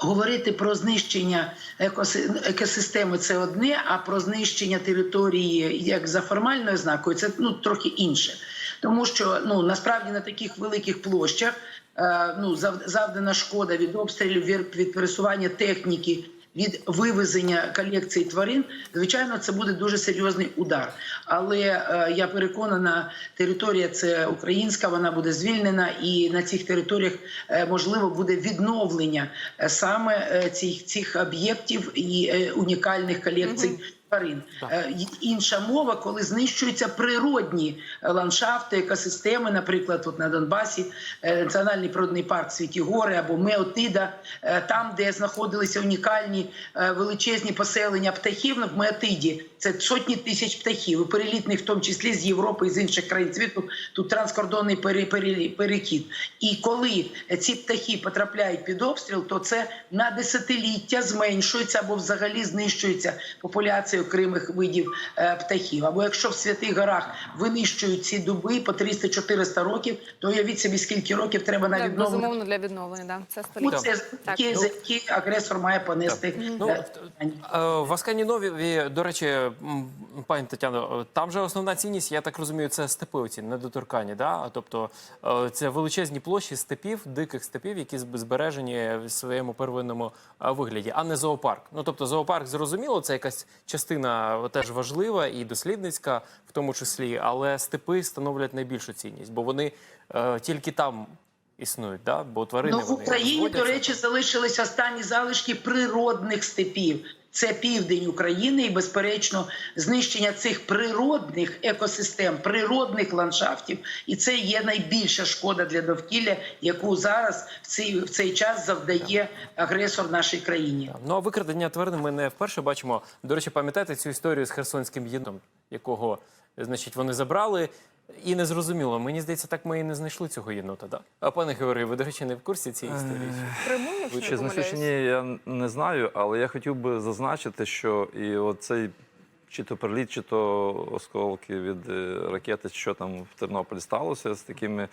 Говорити про знищення екосистеми це одне, а про знищення території як за формальною знакою це ну трохи інше. Тому що ну насправді на таких великих площах е, ну завдана шкода від обстрілів, від- пересування техніки. Від вивезення колекції тварин, звичайно, це буде дуже серйозний удар. Але е, я переконана, територія це українська, вона буде звільнена, і на цих територіях е, можливо буде відновлення е, саме е, цих, цих об'єктів і е, унікальних колекцій. Тварин. Е, інша мова, коли знищуються природні е, ландшафти, екосистеми, наприклад, от на Донбасі, е, національний природний парк Світі Гори або Меотида, там, де знаходилися унікальні величезні поселення птахів в Меотиді, це сотні тисяч птахів, і перелітних, в тому числі з Європи і з інших країн світу. Тут транскордонний пере- пере- перехід. І коли ці птахи потрапляють під обстріл, то це на десятиліття зменшується або взагалі знищується популяція окремих видів е, птахів. Або якщо в святих горах винищують ці дуби по 300-400 років, то уявіть собі, скільки років треба на відновлення. безумовно для відновлення. Да. Це Ну, століття. це Так. які, за які агресор має понести. Ну, е, Е, В Аскані Нові, до речі, пані Тетяно, е, там же основна цінність, я так розумію, це степи оці недоторкані. Да? Тобто е, це величезні площі степів, диких степів, які збережені в своєму первинному е, вигляді, а не зоопарк. Ну тобто зоопарк зрозуміло, це якась частина теж важлива і дослідницька, в тому числі, але степи становлять найбільшу цінність, бо вони е, тільки там існують, да? бо тварини Ну, в вони Україні, до речі, залишились останні залишки природних степів. Це південь України, і безперечно, знищення цих природних екосистем, природних ландшафтів, і це є найбільша шкода для довкілля, яку зараз в цей, в цей час завдає агресор нашій країні. Ну а викрадення тварин ми не вперше бачимо. До речі, пам'ятаєте цю історію з херсонським єнотом, якого значить вони забрали. І не зрозуміло, мені здається, так ми і не знайшли цього єнота. Да? А пане Георгію, ви, до речі, не в курсі цієї історії? Криму, якщо Чи не день я не знаю, але я хотів би зазначити, що і оцей чи то приліт, чи то осколки від е, ракети, що там в Тернополі сталося з такими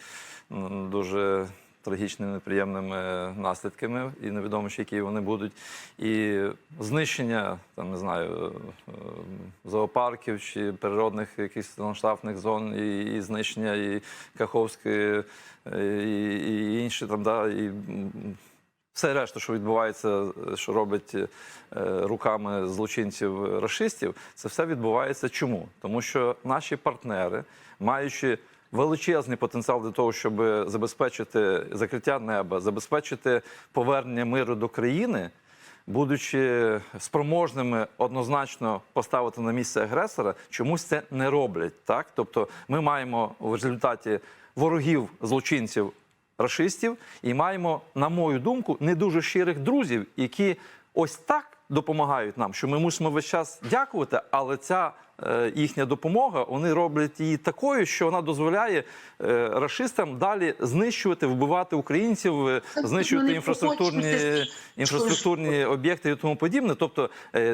м, дуже трагічними, неприємними наслідками, і невідомо, ще які вони будуть. І знищення, там не знаю, е, зоопарків чи природних якихось ландшафтних зон, і, і знищення і Каховської, е, і, і інші там, да, і все решта, що відбувається, що робить е, руками злочинців расистів, це все відбувається чому? Тому що наші партнери, маючи величезний потенціал для того, щоб забезпечити закриття неба, забезпечити повернення миру до країни. Будучи спроможними однозначно поставити на місце агресора, чомусь це не роблять. Так, тобто, ми маємо в результаті ворогів злочинців рашистів і маємо, на мою думку, не дуже щирих друзів, які ось так допомагають нам, що ми мусимо весь час дякувати, але ця е, їхня допомога вони роблять її такою, що вона дозволяє е, рашистам далі знищувати, вбивати українців, е, знищувати інфраструктурні, інфраструктурні об'єкти і тому подібне. Тобто,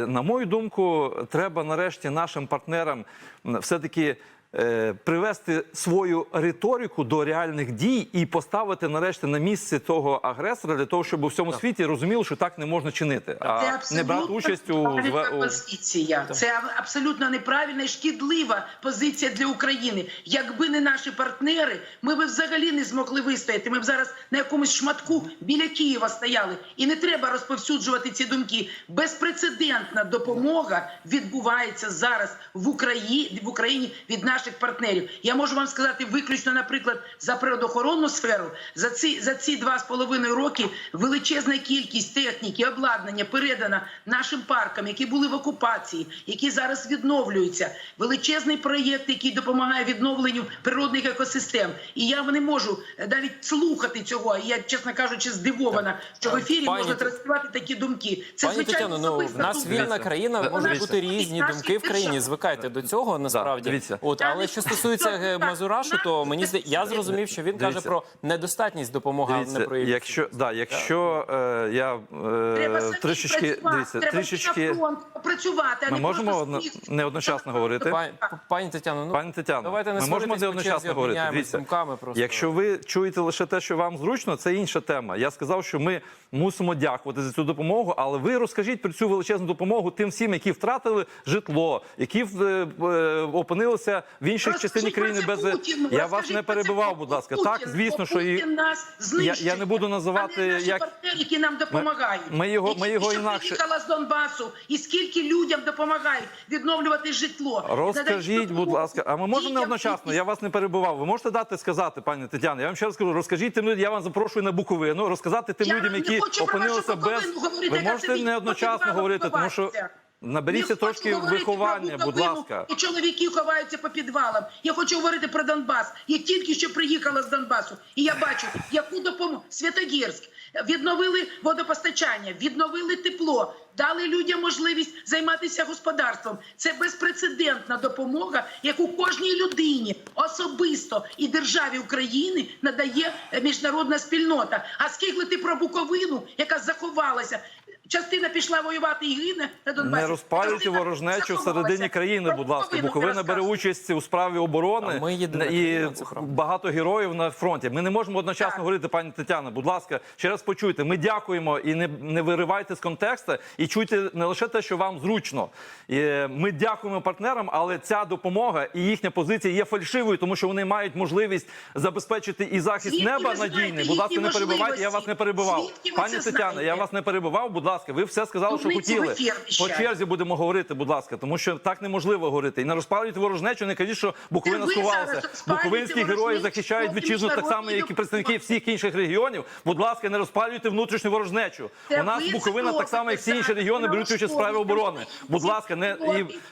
на мою думку, треба нарешті нашим партнерам все-таки. Е, Привести свою риторику до реальних дій і поставити нарешті на місце того агресора для того, щоб у всьому світі розуміли, що так не можна чинити, а не брати участь у, позиція. Це абсолютно неправильна і шкідлива позиція для України. Якби не наші партнери, ми б взагалі не змогли вистояти. Ми б зараз на якомусь шматку біля Києва стояли. І не треба розповсюджувати ці думки. Безпрецедентна допомога відбувається зараз в Україні в Україні від наших партнерів. Я можу вам сказати виключно, наприклад, за природоохоронну сферу за ці за ці два з половиною роки величезна кількість техніки, обладнання передана нашим паркам, які були в окупації, які зараз відновлюються. Величезний проєкт, який допомагає відновленню природних екосистем. І я не можу е, навіть слухати цього. І Я, чесно кажучи, здивована, що в ефірі Пані можна транслювати такі думки. Це Пані звичайно Тетяно, ну в нас вільна країна, можуть бути різні думки в країні. Звикайте до цього насправді. От але що стосується е, Мазурашу, то мені зда... я зрозумів, що він каже про недостатність допомоги, а не Дивіться, про якщо, да, якщо е, я е, трішечки, дивіться, треба трішечки, працювати, ми можемо одно, не одночасно говорити? Пані, пані Тетяно, ну Пані Тетяно, давайте не ми можемо не одночасно говорити. Дивіться, думками просто. якщо ви чуєте лише те, що вам зручно, це інша тема. Я сказав, що ми мусимо дякувати за цю допомогу, але ви розкажіть про цю величезну допомогу тим всім, які втратили житло, які е, е, опинилися в іншій частині країни без Путіну, я вас не перебивав, будь ласка. Путіну, Так, звісно, що і Путін нас Я- я не буду називати, а не наші як- партнери, які нам допомагають. ми його- ми його інакше- з Донбасу, і скільки людям допомагають відновлювати житло. Розкажіть, будь ласка, а ми можемо не одночасно? Я вас не перебував. Ви можете дати сказати, пані Тетяна? Я вам ще раз кажу, розкажіть тим людям, я вам запрошую на Буковину, розказати тим Я людям, які опинилися без. Говорити, Ви можете не одночасно говорити, тому що. Наберіться трошки виховання, будь ласка. І чоловіки ховаються по підвалам. Я хочу говорити про Донбас. Я тільки що приїхала з Донбасу, і я бачу, яку допомогу Святогірськ відновили водопостачання, відновили тепло, дали людям можливість займатися господарством. Це безпрецедентна допомога, яку кожній людині особисто і державі України надає міжнародна спільнота. А скільки ти про Буковину, яка заховалася? Частина пішла воювати і гине на Донбасі. Не розпалюйте ворожнечу всередині країни, будь ласка. Буковина бере участь у справі оборони А ми і багато героїв на фронті. Ми не можемо одночасно Так. говорити, пані Тетяна. Будь ласка, ще раз почуйте. Ми дякуємо і не, не виривайте з контексту. І чуйте не лише те, що вам зручно. І, е, ми дякуємо партнерам, але ця допомога і їхня позиція є фальшивою, тому що вони мають можливість забезпечити і захист Звідки неба надійний. Будь ласка, не перебивайте. Я вас не перебивав. Звідки Пані Тетяна, я вас не перебивав. Будь ласка, ви все сказали, що хотіли. По черзі будемо говорити, будь ласка, тому що так неможливо говорити. І не розпалюйте ворожнечу, не кажіть, що Буковина сховалася. Буковинські герої захищають вітчизну так само, як і представники всіх інших регіонів. Будь ласка, не розпалюйте внутрішню ворожнечу. У нас ви Буковина так само, як всі інші регіони, беруть участь в справі оборони. Будь ласка, не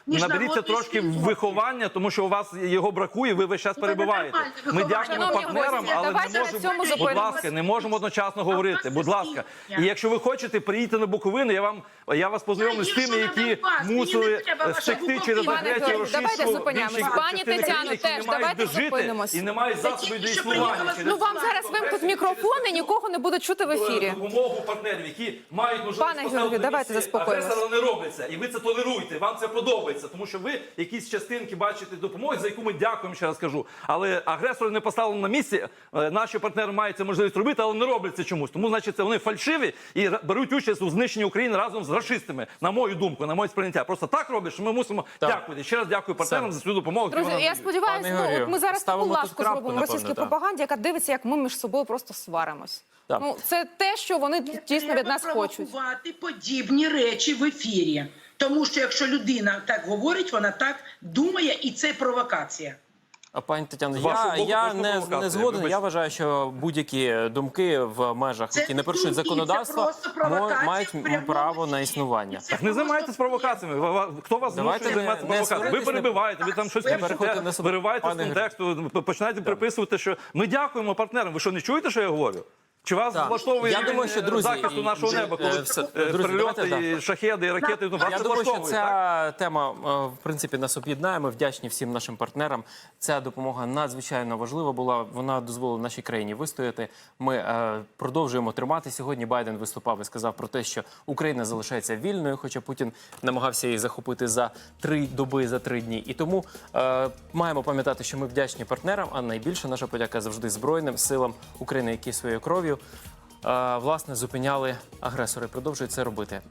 і наберіться трошки виховання, тому що у вас його бракує. Ви весь час Ну, перебиваєте. нормальне Ми дякуємо партнерам, але не можемо. Будь ласка, не можемо одночасно говорити. Будь ласка, і якщо ви хочете, приїдьте на Буковину. Я вам я вас познайомлю з тими, які мусили стекти через агресію давайте російську Пані Тетяно, теж давайте зупинимось. і не мають засобів що існування. Ну вам зараз вимкнуть мікрофон і нікого не будуть чути в ефірі. допомогу партнерів, які мають можливість Пане Георгію, давайте місці заспокоїмось. агресора не робиться. І ви це толеруєте. Вам це подобається, тому що ви якісь частинки бачите допомоги, за яку ми дякуємо, ще раз кажу. Але агресори не поставлені на місці. Е, Наші партнери мають це можливість робити, але не роблять це чомусь. Тому, значить, це вони фальшиві і беруть участь у знищенні України разом з расистами. На мою думку, на моє сприйняття. Просто так роблять, що ми мусимо Так. дякувати. Ще раз дякую партнерам за цю допомогу. Друзі, я сподіваюся, ну, от ми зараз таку ласку зробимо російській пропаганді, яка дивиться, як ми між собою просто сваримось. Так. Ну це те, що вони дійсно від нас хочуть. провокувати подібні речі в ефірі. Тому що якщо людина так говорить, вона так думає, і це провокація. А пані Тетяно, я, боку я не, не згоден. Я вважаю, що будь-які думки в межах, Це які не порушують думки, законодавство, мають право на існування. Так не займайтесь провокаціями. Хто вас Давайте змушує займатися провокаціями? Ви перебиваєте, ви там щось вириваєте з контексту, починаєте приписувати, що ми дякуємо партнерам. Ви що не чуєте, що я говорю? Чи вас Так. влаштовує Я думаю, що, е, друзі, захисту нашого і- неба, е, коли все, е, друзі, прильоти давайте, і шахеди, і ракети? Ну, вас Я думаю, що влаштовує, так? ця тема е, в принципі нас об'єднає. Ми вдячні всім нашим партнерам. Ця допомога надзвичайно важлива була. Вона дозволила нашій країні вистояти. Ми е, продовжуємо тримати. Сьогодні Байден виступав і сказав про те, що Україна залишається вільною, хоча Путін намагався її захопити за три доби, за три дні. І тому е, маємо пам'ятати, що ми вдячні партнерам. А найбільше наша подяка завжди збройним силам України, які своєю кров'ю. Е, Власне, зупиняли агресори, продовжують це робити.